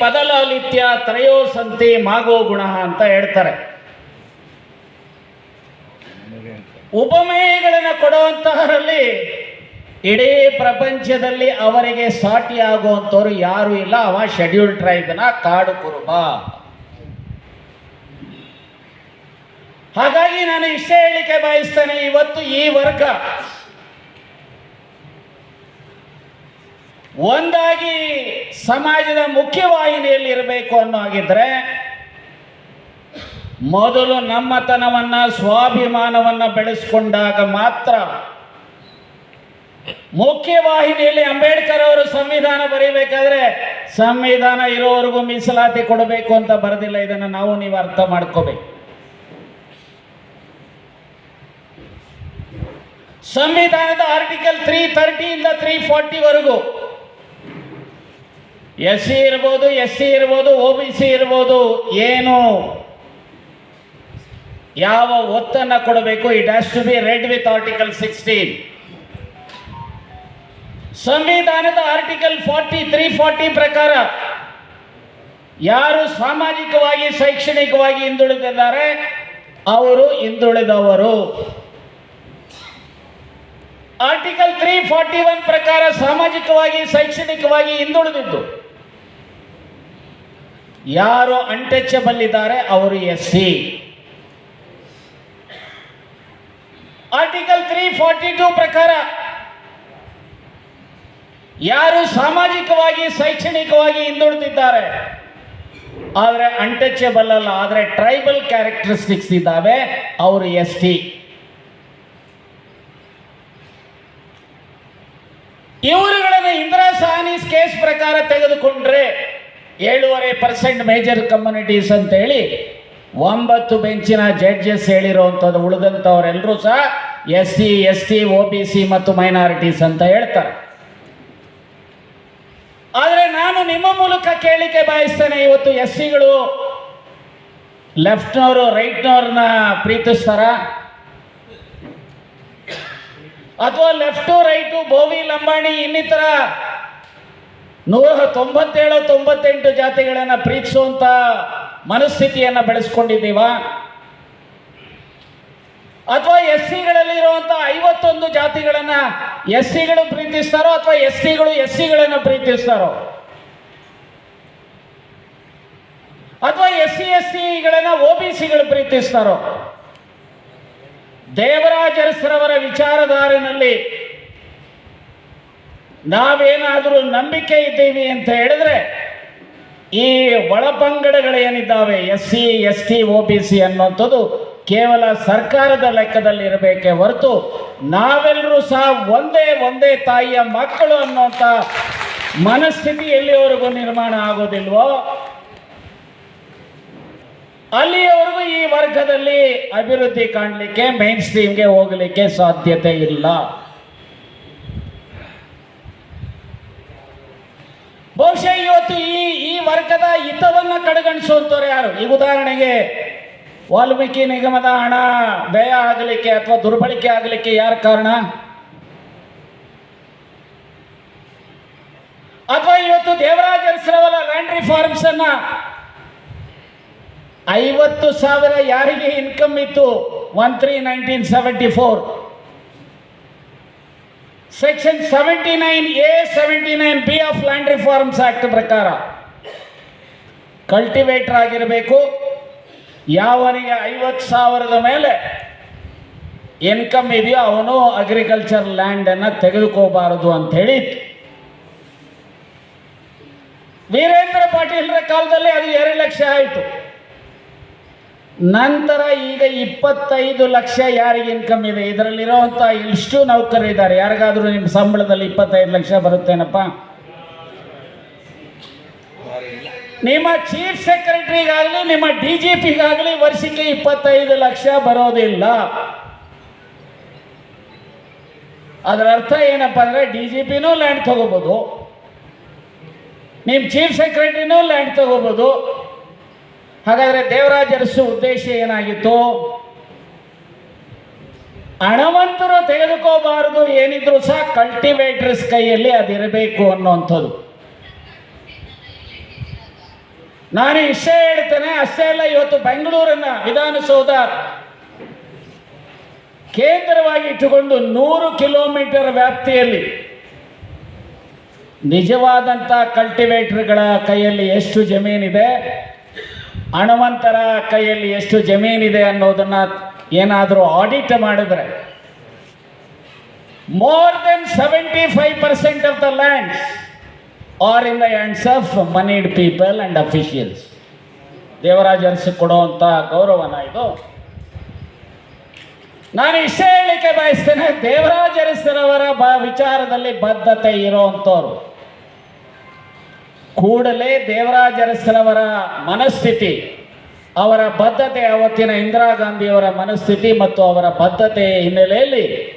ಪದಲಾಲಿತ್ಯ ತ್ರಯೋಸಂತಿ ಮಾಗೋ ಗುಣ ಅಂತ ಹೇಳ್ತಾರೆ. ಉಪಮೇಯಗಳನ್ನು ಕೊಡುವಂತಹರಲ್ಲಿ ಇಡೀ ಪ್ರಪಂಚದಲ್ಲಿ ಅವರಿಗೆ ಸಾಟಿ ಆಗುವಂಥವ್ರು ಯಾರು ಇಲ್ಲ. ಅವ ಶೆಡ್ಯೂಲ್ ಟ್ರೈಬ್ನ ಕಾಡು ಕುರುಬ. ಹಾಗಾಗಿ ನಾನು ಇಷ್ಟೇ ಹೇಳಿಕೆ ಬಯಸ್ತೇನೆ, ಇವತ್ತು ಈ ವರ್ಗ ಒಂದಾಗಿ ಸಮಾಜದ ಮುಖ್ಯವಾಹಿನಿಯಲ್ಲಿ ಇರಬೇಕು ಅನ್ನೋ ಹಾಗಿದ್ರೆ, ಮೊದಲು ನಮ್ಮತನವನ್ನ, ಸ್ವಾಭಿಮಾನವನ್ನ ಬೆಳೆಸ್ಕೊಂಡಾಗ ಮಾತ್ರ ಮುಖ್ಯವಾಹಿನಿಯಲ್ಲಿ ಅಂಬೇಡ್ಕರ್ ಅವರು ಸಂವಿಧಾನ ಬರೀಬೇಕಾದ್ರೆ ಸಂವಿಧಾನ ಇರೋವರೆಗೂ ಮೀಸಲಾತಿ ಕೊಡಬೇಕು ಅಂತ ಬರೆದಿಲ್ಲ. ಇದನ್ನು ನಾವು ನೀವು ಅರ್ಥ ಮಾಡ್ಕೋಬೇಕು. ಸಂವಿಧಾನದ ಆರ್ಟಿಕಲ್ ತ್ರೀ ತರ್ಟಿಯಿಂದ ತ್ರೀ ಫಾರ್ಟಿವರೆಗೂ ಎಸ್ ಸಿ ಇರ್ಬೋದು, ಎಸ್ ಸಿ ಇರ್ಬೋದು ಒ ಬಿ ಸಿ ಇರ್ಬೋದು, ಏನು? ಯಾವ ಒತ್ತನ್ನು ಕೊಡಬೇಕು? It has to be read with article sixteen ಸಂವಿಧಾನದ ಆರ್ಟಿಕಲ್ ಫಾರ್ಟಿ ತ್ರೀ ಫಾರ್ಟಿ ಪ್ರಕಾರ ಯಾರು ಸಾಮಾಜಿಕವಾಗಿ, ಶೈಕ್ಷಣಿಕವಾಗಿ ಹಿಂದುಳಿದಿದ್ದಾರೆ? ಅವರು ಹಿಂದುಳಿದವರು. ಆರ್ಟಿಕಲ್ ತ್ರೀ ಫಾರ್ಟಿ ಒನ್ ಪ್ರಕಾರ ಸಾಮಾಜಿಕವಾಗಿ, ಶೈಕ್ಷಣಿಕವಾಗಿ ಹಿಂದುಳಿದಿದ್ದು. ಯಾರು ಅನ್ಟಚಬಲ್ ಇದ್ದಾರೆ ಅವರು S C. Article three forty two ಪ್ರಕಾರ, ಯಾರು ಸಾಮಾಜಿಕವಾಗಿ, ಶೈಕ್ಷಣಿಕವಾಗಿ ಹಿಂದುಳಿದಿದ್ದಾರೆ, ಆದರೆ ಅನ್ಟಚಬಲ್ ಅಲ್ಲ, ಆದರೆ ಟ್ರೈಬಲ್ ಕ್ಯಾರೆಕ್ಟರಿಸ್ಟಿಕ್ಸ್ ಇದ್ದಾವೆ, ಅವರು ಎಸ್ ಟಿ. ಇವರುಗಳನ್ನು ಇಂದಿರಾ ಸಹಾನೀಸ್ ಕೇಸ್ ಪ್ರಕಾರ ತೆಗೆದುಕೊಂಡ್ರೆ ಏಳೂವರೆ ಪರ್ಸೆಂಟ್ ಮೇಜರ್ ಕಮ್ಯುನಿಟೀಸ್ ಅಂತ ಹೇಳಿ ಒಂಬತ್ತು ಬೆಂಚಿನ ಜಡ್ಜಸ್ ಹೇಳಿರುವಂಥದ್ದು. ಉಳಿದಂಥವರೆಲ್ಲರೂ ಸಹ S C S T O B C ಮತ್ತು ಮೈನಾರಿಟೀಸ್ ಅಂತ ಹೇಳ್ತಾರೆ. ಆದರೆ ನಾನು ನಿಮ್ಮ ಮೂಲಕ ಕೇಳಿಕೆ ಬಯಸ್ತೇನೆ, ಇವತ್ತು ಎಸ್ ಸಿಗಳು ಲೆಫ್ಟ್ನವರು, ರೈಟ್ನವ್ರನ್ನ ಪ್ರೀತಿಸ್ತಾರ? ಅಥವಾ ಲೆಫ್ಟು, ರೈಟು, ಬೋವಿ, ಲಂಬಾಣಿ ಇನ್ನಿತರ ನೂರ ತೊಂಬತ್ತೇಳು, ತೊಂಬತ್ತೆಂಟು ಜಾತಿಗಳನ್ನು ಪ್ರೀತಿಸುವಂಥ ಮನಸ್ಥಿತಿಯನ್ನು ಬೆಳೆಸ್ಕೊಂಡಿದ್ದೀವ? ಅಥವಾ ಎಸ್ ಸಿಗಳಲ್ಲಿರುವಂಥ ಐವತ್ತೊಂದು ಜಾತಿಗಳನ್ನ ಎಸ್ ಸಿಗಳು ಪ್ರೀತಿಸ್ತಾರೋ ಅಥವಾ ಎಸ್ ಸಿಗಳು ಎಸ್ ಸಿಗಳನ್ನು ಪ್ರೀತಿಸ್ತಾರೋ? ಅಥವಾ ಎಸ್ ಸಿ ಎಸ್ ಸಿಗಳನ್ನು ಒ ಬಿ ಸಿಗಳು ಪ್ರೀತಿಸ್ತಾರೋ? ದೇವರಾಜ ಅರಸರವರ ವಿಚಾರಧಾರೆನಲ್ಲಿ ನಾವೇನಾದರೂ ನಂಬಿಕೆ ಇದ್ದೀವಿ ಅಂತ ಹೇಳಿದ್ರೆ ಈ ಒಳಪಂಗಡಗಳೇನಿದ್ದಾವೆ S C, S T O B C ಅನ್ನುವಂಥದ್ದು ಕೇವಲ ಸರ್ಕಾರದ ಲೆಕ್ಕದಲ್ಲಿ ಇರಬೇಕೇ ಹೊರತು ನಾವೆಲ್ಲರೂ ಸಹ ಒಂದೇ ಒಂದೇ ತಾಯಿಯ ಮಕ್ಕಳು ಅನ್ನುವಂಥ ಮನಸ್ಥಿತಿ ಎಲ್ಲಿಯವರೆಗೂ ನಿರ್ಮಾಣ ಆಗೋದಿಲ್ವೋ, ಅಲ್ಲಿಯವರೆಗೂ ಈ ವರ್ಗದಲ್ಲಿ ಅಭಿವೃದ್ಧಿ ಕಾಣಲಿಕ್ಕೆ ಮೈನ್ ಸ್ಟ್ರೀಮ್ಗೆ ಹೋಗಲಿಕ್ಕೆ ಸಾಧ್ಯತೆ ಇಲ್ಲ. ಬಹುಶಃ ಇವತ್ತು ಈ ಈ ವರ್ಗದ ಹಿತವನ್ನ ಕಡೆಗಣಿಸುವಂಥವ್ರು ಯಾರು? ಈಗ ಉದಾಹರಣೆಗೆ, ವಾಲ್ಮೀಕಿ ನಿಗಮದ ಹಣ ವ್ಯಯ ಆಗಲಿಕ್ಕೆ ಅಥವಾ ದುರ್ಬಳಕೆ ಆಗಲಿಕ್ಕೆ ಯಾರ ಕಾರಣ? ಅಥವಾ ಇವತ್ತು ದೇವರಾಜ ಅರಸರವರ ಲ್ಯಾಂಡ್ ರಿಫಾರ್ಮ್ಸ್ ಅನ್ನ ಐವತ್ತು ಸಾವಿರ ಯಾರಿಗೆ ಇನ್ಕಮ್ ಇತ್ತು? One three nineteen seventy four section seventy nine A seventy nine B of land reforms act ಪ್ರಕಾರ ಕಲ್ಟಿವೇಟರ್ ಆಗಿರಬೇಕು. ಯಾವನಿಗೆ ಐವತ್ತು ಸಾವಿರದ ಮೇಲೆ ಇನ್ಕಮ್ ಇದೆಯೋ ಅವನು ಅಗ್ರಿಕಲ್ಚರ್ ಲ್ಯಾಂಡನ್ನು ತೆಗೆದುಕೋಬಾರದು ಅಂತ ಹೇಳಿ. ವೀರೇಂದ್ರ ಪಾಟೀಲ್ರ ಕಾಲದಲ್ಲಿ ಅದು ಎರಡು ಲಕ್ಷ ಆಯಿತು. ನಂತರ ಈಗ ಇಪ್ಪತ್ತೈದು ಲಕ್ಷ ಯಾರಿಗೆ ಇನ್ಕಮ್ ಇದೆ? ಇದರಲ್ಲಿರೋವಂಥ ಇಷ್ಟು ನೌಕರರಿದ್ದಾರೆ ಯಾರಿಗಾದರೂ ನಿಮ್ಮ ಸಂಬಳದಲ್ಲಿ ಇಪ್ಪತ್ತೈದು ಲಕ್ಷ ಬರುತ್ತೇನಪ್ಪ? ನಿಮ್ಮ ಚೀಫ್ ಸೆಕ್ರೆಟರಿಗಾಗಲಿ ನಿಮ್ಮ ಡಿ ಜಿ ಪಿಗಾಗಲಿ ವರ್ಷಕ್ಕೆ ಇಪ್ಪತ್ತೈದು ಲಕ್ಷ ಬರೋದಿಲ್ಲ. ಅದರ ಅರ್ಥ ಏನಪ್ಪ ಅಂದರೆ ಡಿ ಜಿ ಪಿನೂ ಲ್ಯಾಂಡ್ ತಗೋಬೋದು. ನಿಮ್ಮ ಚೀಫ್ ಸೆಕ್ರೆಟರಿನೂ ಲ್ಯಾಂಡ್ ತಗೋಬೋದು. ಹಾಗಾದರೆ ದೇವರಾಜ ಅರಸು ಉದ್ದೇಶ ಏನಾಗಿತ್ತು? ಹಣವಂತರು ತೆಗೆದುಕೋಬಾರದು, ಏನಿದ್ರು ಸಹ ಕಲ್ಟಿವೇಟರ್ಸ್ ಕೈಯಲ್ಲಿ ಅದಿರಬೇಕು ಅನ್ನುವಂಥದ್ದು. ನಾನು ಇಷ್ಟೇ ಹೇಳ್ತೇನೆ, ಅಷ್ಟೇ ಅಲ್ಲ, ಇವತ್ತು ಬೆಂಗಳೂರನ್ನ ವಿಧಾನಸೌಧ ಕೇಂದ್ರವಾಗಿ ಇಟ್ಟುಕೊಂಡು ನೂರು ಕಿಲೋಮೀಟರ್ ವ್ಯಾಪ್ತಿಯಲ್ಲಿ ನಿಜವಾದಂಥ ಕಲ್ಟಿವೇಟರ್ಗಳ ಕೈಯಲ್ಲಿ ಎಷ್ಟು ಜಮೀನಿದೆ? ಹಣವಂತರ ಕೈಯಲ್ಲಿ ಎಷ್ಟು ಜಮೀನಿದೆ ಅನ್ನೋದನ್ನ ಏನಾದರೂ ಆಡಿಟ್ ಮಾಡಿದ್ರೆ more than seventy five percent of the lands are in the hands of moneyed people and officials Devaraj Urs ಕೊಡುವಂಥ ಗೌರವನ ಇದು. ನಾನು ಇಷ್ಟೇ ಹೇಳಿಕೆ ಬಯಸ್ತೇನೆ, ದೇವರಾಜ ಅರಸರವರ ವಿಚಾರದಲ್ಲಿ ಬದ್ಧತೆ ಇರುವಂಥವ್ರು ಕೂಡಲೇ ದೇವರಾಜ ಅರಸರವರ ಮನಸ್ಥಿತಿ ಅವರ ಬದ್ಧತೆ ಅವತ್ತಿನ ಇಂದಿರಾ ಗಾಂಧಿಯವರ ಮನಸ್ಥಿತಿ ಮತ್ತು ಅವರ ಬದ್ಧತೆಯ ಹಿನ್ನೆಲೆಯಲ್ಲಿ